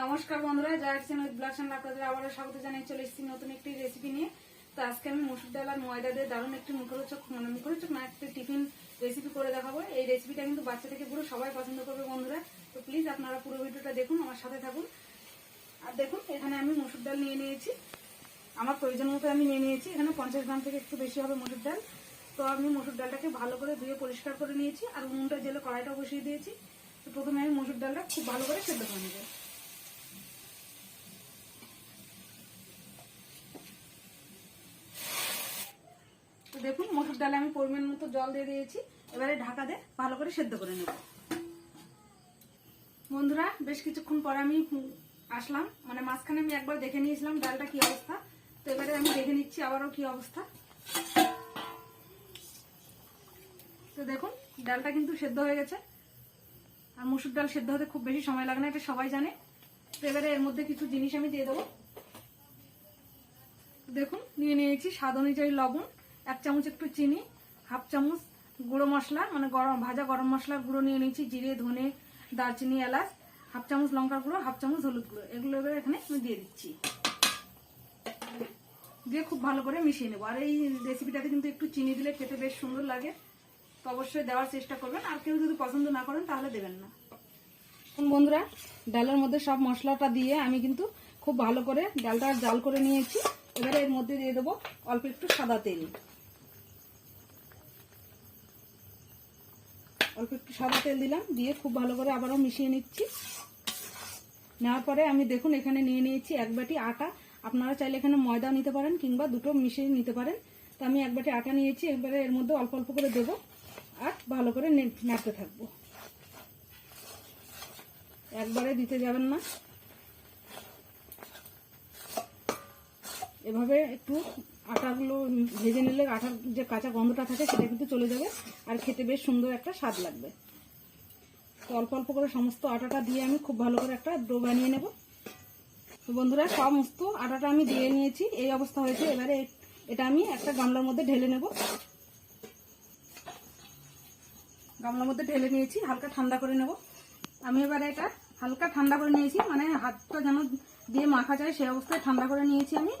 নমস্কার বন্ধুরা জায়ারসেন উইথ ব্লাকসান আপনাদের আবারও স্বাগত জানিয়ে চলে এসেছি নতুন একটি রেসিপি নিয়ে। তো আজকে আমি মসুর ডাল আর ময়দা দিয়ে দারুণ একটি মুখরোচক মানে মুখরোচক না, একটি টিফিন রেসিপি করে দেখাবো। এই রেসিপিটা কিন্তু বাচ্চা থেকে পুরো সবাই পছন্দ করবে বন্ধুরা। তো প্লিজ আপনারা পুরো ভিডিওটা দেখুন, আমার সাথে থাকুন। আর দেখুন, এখানে আমি মসুর ডাল নিয়ে নিয়েছি। আমার প্রয়োজন মতো আমি নিয়ে নিয়েছি, এখানে পঞ্চাশ গ্রাম থেকে একটু বেশি হবে মসুর ডাল। তো আমি মসুর ডালটাকে ভালো করে ধুয়ে পরিষ্কার করে নিয়েছি, আর উনুনটা জেলে কড়াইটা বসিয়ে দিয়েছি। তো প্রথমে আমি মসুর ডালটা খুব ভালো করে সেদ্ধ করে নেব। দেখুন, মসুর ডালে আমি পরিমাণ মতো জল দিয়ে দিয়েছি। এবারে ঢাকা দিয়ে ভালো করে সেদ্ধ করে নেব। বন্ধুরা, বেশ কিছুক্ষণ পরে আমি আসলাম। মানে মাঝখানে আমি একবার দেখে নিয়েছিলাম ডালটা কি অবস্থা। তো এবারে আমি দেখে নিচ্ছি আবারও কি অবস্থা। তো দেখুন, ডালটা কিন্তু সেদ্ধ হয়ে গেছে। আর মুসুর ডাল সেদ্ধ হতে খুব বেশি সময় লাগে না, এটা সবাই জানে। তো এবারে এর মধ্যে কিছু জিনিস আমি দিয়ে দেবো। দেখুন, নিয়ে নিয়েছি স্বাদ অনুযায়ী লবণ। এক চামচ একটু চিনি, হাফ চামচ গুঁড়ো মশলা মানে গরম, ভাজা গরম মশলার গুঁড়ো নিয়ে নিয়েছি, জিরে, ধনে, দারচিনি, এলাচ, হাফ চামচ লঙ্কার গুঁড়ো, হাফ চামচ হলুদ গুঁড়ো। এগুলো এবার এখানে আমি দিয়ে দিচ্ছি। দিয়ে খুব ভালো করে মিশিয়ে নেব। আর এই রেসিপিটাতে কিন্তু একটু চিনি দিলে খেতে বেশ সুন্দর লাগে। তো অবশ্যই দেওয়ার চেষ্টা করবেন। আর কেউ যদি পছন্দ না করেন, তাহলে দেবেন না। বন্ধুরা, ডালের মধ্যে সব মশলাটা দিয়ে আমি কিন্তু খুব ভালো করে ডালটা জাল করে নিয়েছি। এবারে এর মধ্যে দিয়ে দেবো অল্প একটু সাদা তেল। অল্প একটু সাদা তেল দিলাম, দিয়ে খুব ভালো করে আবারও মিশিয়ে নিচ্ছি। নেওয়ার পরে আমি দেখুন এখানে নিয়ে নিয়েছি এক বাটি আটা। আপনারা চাইলে এখানে ময়দা নিতে পারেন কিংবা দুটো মিশিয়ে নিতে পারেন। তো আমি এক বাটি আটা নিয়েছি, এবারে এর মধ্যে অল্প অল্প করে দেবো আর ভালো করে নাড়তে থাকব। একবারে দিতে যাবেন না। এভাবে একটু আটাগুলো ভেজে নিলে আটার যে কাঁচা গন্ধটা থাকে সেটা কিন্তু চলে যাবে আর খেতে বেশ সুন্দর একটা স্বাদ লাগবে। তো অল্প অল্প করে সমস্ত আটাটা দিয়ে আমি খুব ভালো করে একটা ডো বানিয়ে নেব। তো বন্ধুরা, সমস্ত আটাটা আমি দিয়ে নিয়েছি, এই অবস্থা হয়েছে। এবারে এটা আমি একটা গামলার মধ্যে ঢেলে নেব। গামলার মধ্যে ঢেলে নিয়েছি, হালকা ঠান্ডা করে নেব। আমি এবারে এটা হালকা ঠান্ডা করে নিয়েছি মানে হাতটা যেন দিয়ে মাখা যায় সেই অবস্থায় ঠান্ডা করে নিয়েছি আমি।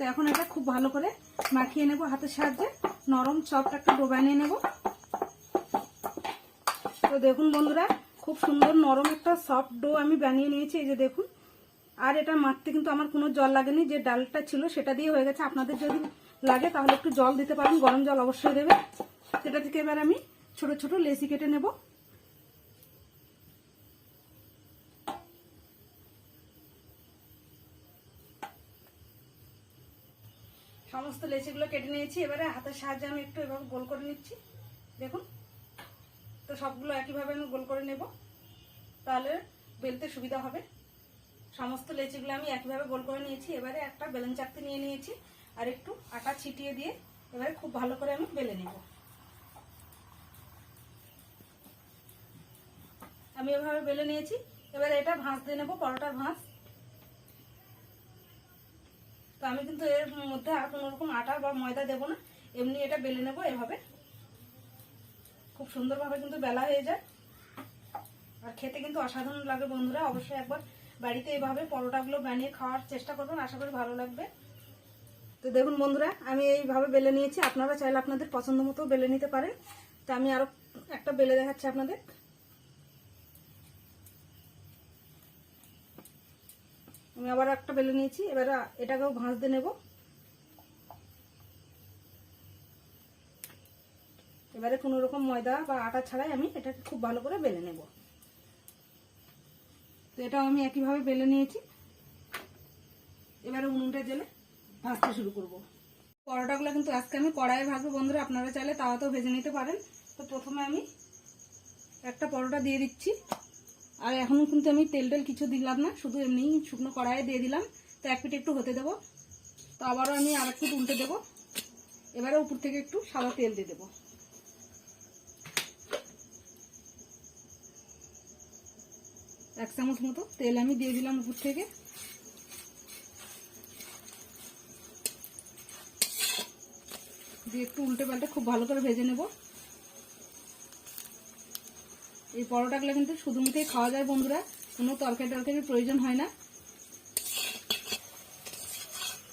তো এখন এটা খুব ভালো করে মাখিয়ে নেব হাতের সাহায্যে। নরম চপটা একটা ডো বানিয়ে নেব। তো দেখুন বন্ধুরা, খুব সুন্দর নরম একটা সফট ডো আমি বানিয়ে নিয়েছি, এই যে দেখুন। আর এটা মাখতে কিন্তু আমার কোনো জল লাগেনি, যে ডালটা ছিল সেটা দিয়ে হয়ে গেছে। আপনাদের যদি লাগে তাহলে একটু জল দিতে পারেন, গরম জল অবশ্যই দেবে সেটা থেকে এবার আমি ছোট ছোট লেসি কেটে নেব। সমস্ত লেচিগুলো কেটে নিয়েছি, এবারে হাতের সাহায্যে আমি একটু এভাবে গোল করে নিচ্ছি। দেখুন, তো সবগুলো একইভাবে আমি গোল করে নেব। তাহলে বেলতে সুবিধা হবে। সমস্ত লেচিগুলো আমি একইভাবে গোল করে নিয়েছি। এবারে একটা বেলুন চাকতি নিয়ে নিয়েছি আর একটু আটা ছিটিয়ে দিয়ে এবারে খুব ভালো করে আমি বেলে নেব। আমি এভাবে বেলে নিয়েছি। এবারে এটা ভাঁজ দিয়ে নেব, পরোটার ভাঁজ। তো আমি কিন্তু এর মধ্যে আর কোনো রকম আটা বা ময়দা দেবো না। এমনি এটা বেলে নেব এভাবে। খুব সুন্দরভাবে কিন্তু বেলা হয়ে যায়। আর খেতে কিন্তু অসাধারণ লাগে বন্ধুরা। অবশ্যই একবার বাড়িতে এইভাবে পরোটাগুলো বানিয়ে খাওয়ার চেষ্টা করবেন। আশা করি ভালো লাগবে। তো দেখুন বন্ধুরা, আমি এইভাবে বেলে নিয়েছি। আপনারা চাইলে আপনাদের পছন্দ মতো বেলে নিতে পারেন। তো আমি আরও একটা বেলে দেখাচ্ছি আপনাদের। আমি আবার একটা বেলে নিয়েছি, এবারে এটাকেও ভাঁজ দিয়ে নেব। এবারে কোনো রকম ময়দা বা আটা ছাড়াই আমি এটাকে খুব ভালো করে বেলে নেব। তো এটাও আমি একইভাবে বেলে নিয়েছি। এবারে উনুনটা জেলে ভাজতে শুরু করব। পরোটাগুলো কিন্তু আজকে আমি কড়াইয়ে ভাজবো বন্ধুরা, আপনারা চাইলে তাওয়াতেও ভেজে নিতে পারেন। তো প্রথমে আমি একটা পরোটা দিয়ে দিচ্ছি। আর এখন কিন্তু আমি তেল টেল কিছু দিলাম না, শুধু এমনি শুকনো কড়াইয়ে দিয়ে দিলাম। তো এক পিঠে একটু হতে দেবো। তো আবারও আমি আর একটু উল্টে দেবো। এবারে উপর থেকে একটু সাদা তেল দিয়ে দেবো। এক চামচ মতো তেল আমি দিয়ে দিলাম উপর থেকে। দিয়ে একটু উল্টে পাল্টে খুব ভালো করে ভেজে নেব। এই পরোটাগুলো কিন্তু শুধু খাওয়া যায় বন্ধুরা। কোনো তরকারি টরকারির প্রয়োজন হয় না।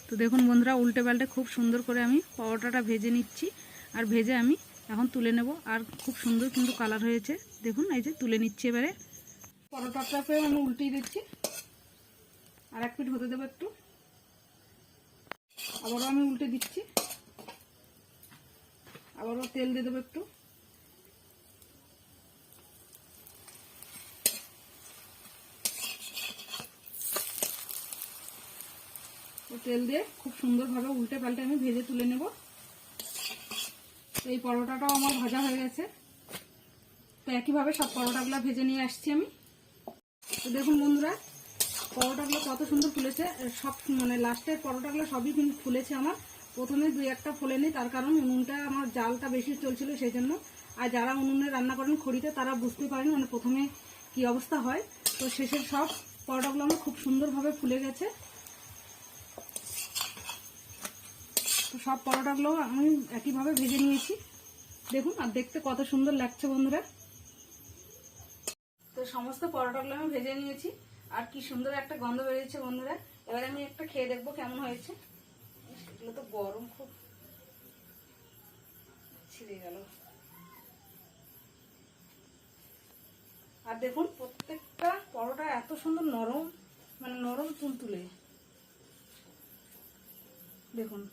তো দেখুন বন্ধুরা, উল্টে পাল্টে খুব সুন্দর করে আমি পরোটাটা ভেজে নিচ্ছি। আর ভেজে আমি এখন তুলে নেব। আর খুব সুন্দর কিন্তু কালার হয়েছে। দেখুন, এই যে তুলে নিচ্ছি এবারে। পরোটাটাকে আমি উল্টিয়ে দিচ্ছি। আর এক পিঠ হতে দেবো একটু। আবারও আমি উল্টে দিচ্ছি। আবারও তেল দিয়ে দেবো একটু। তেল দিয়ে খুব সুন্দরভাবে উল্টে পাল্টে আমি ভেজে তুলে নেব। এই পরোটাটাও আমার ভাজা হয়ে গেছে। তো একইভাবে সব পরোটাগুলো ভেজে নিয়ে আসছি আমি। তো দেখুন বন্ধুরা, পরোটাগুলো কত সুন্দর ফুলেছে। সব মানে লাস্টের পরোটাগুলো সবই কিন্তু ফুলেছে আমার। প্রথমে দুই একটা ফোলেনি, তার কারণ উনুনটা আমার জালটা বেশি চলছিল সেই জন্য। আর যারা উনুনে রান্না করেন খড়িতে, তারা বুঝতে পারেন মানে প্রথমে কি অবস্থা হয়। তো শেষের সব পরোটাগুলো আমার খুব সুন্দরভাবে ফুলে গেছে। সব পরোটাগুলো আমি একইভাবে ভেজে নিয়েছি। দেখুন, আর দেখতে কত সুন্দর লাগছে বন্ধুরা। তো সমস্ত পরোটাগুলো আমি ভেজে নিয়েছি, আর কি সুন্দর একটা গন্ধ বেরিয়েছে বন্ধুরা। এবার আমি একটা খেয়ে দেখব কেমন হয়েছে। এগুলো তো গরম খুব। ছিঁড়ে গেল। আর দেখুন, প্রত্যেকটা পরোটা এত সুন্দর নরম মানে নরম তুলতুলে। দেখুন।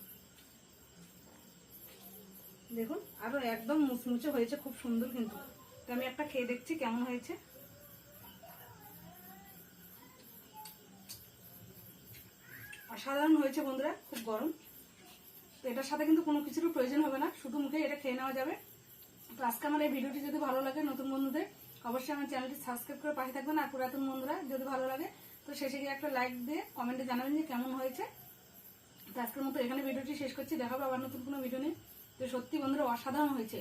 দেখুন, আরও একদম মুচমুচে হয়েছে, খুব সুন্দর কিন্তু। তো আমি একটা খেয়ে দেখছি কেমন হয়েছে। অসাধারণ হয়েছে বন্ধুরা, খুব গরম। তো এটার সাথে কিন্তু কোনো কিছুর প্রয়োজন হবে না, শুধু মুখে এটা খেয়ে নেওয়া যাবে। তো আজকে আমার এই ভিডিওটি যদি ভালো লাগে নতুন বন্ধুদের, অবশ্যই আমার চ্যানেলটি সাবস্ক্রাইব করে পাশে থাকবেন। আর পুরাতন বন্ধুরা, যদি ভালো লাগে, তো শেষে গিয়ে একটা লাইক দিয়ে কমেন্টে জানাবেন যে কেমন হয়েছে। তো আজকের মতো এখানে ভিডিওটি শেষ করছি দেখাবো আবার নতুন কোনো ভিডিও নিয়ে। তো সত্যি বন্ধুরা অসাধারণ হয়েছে।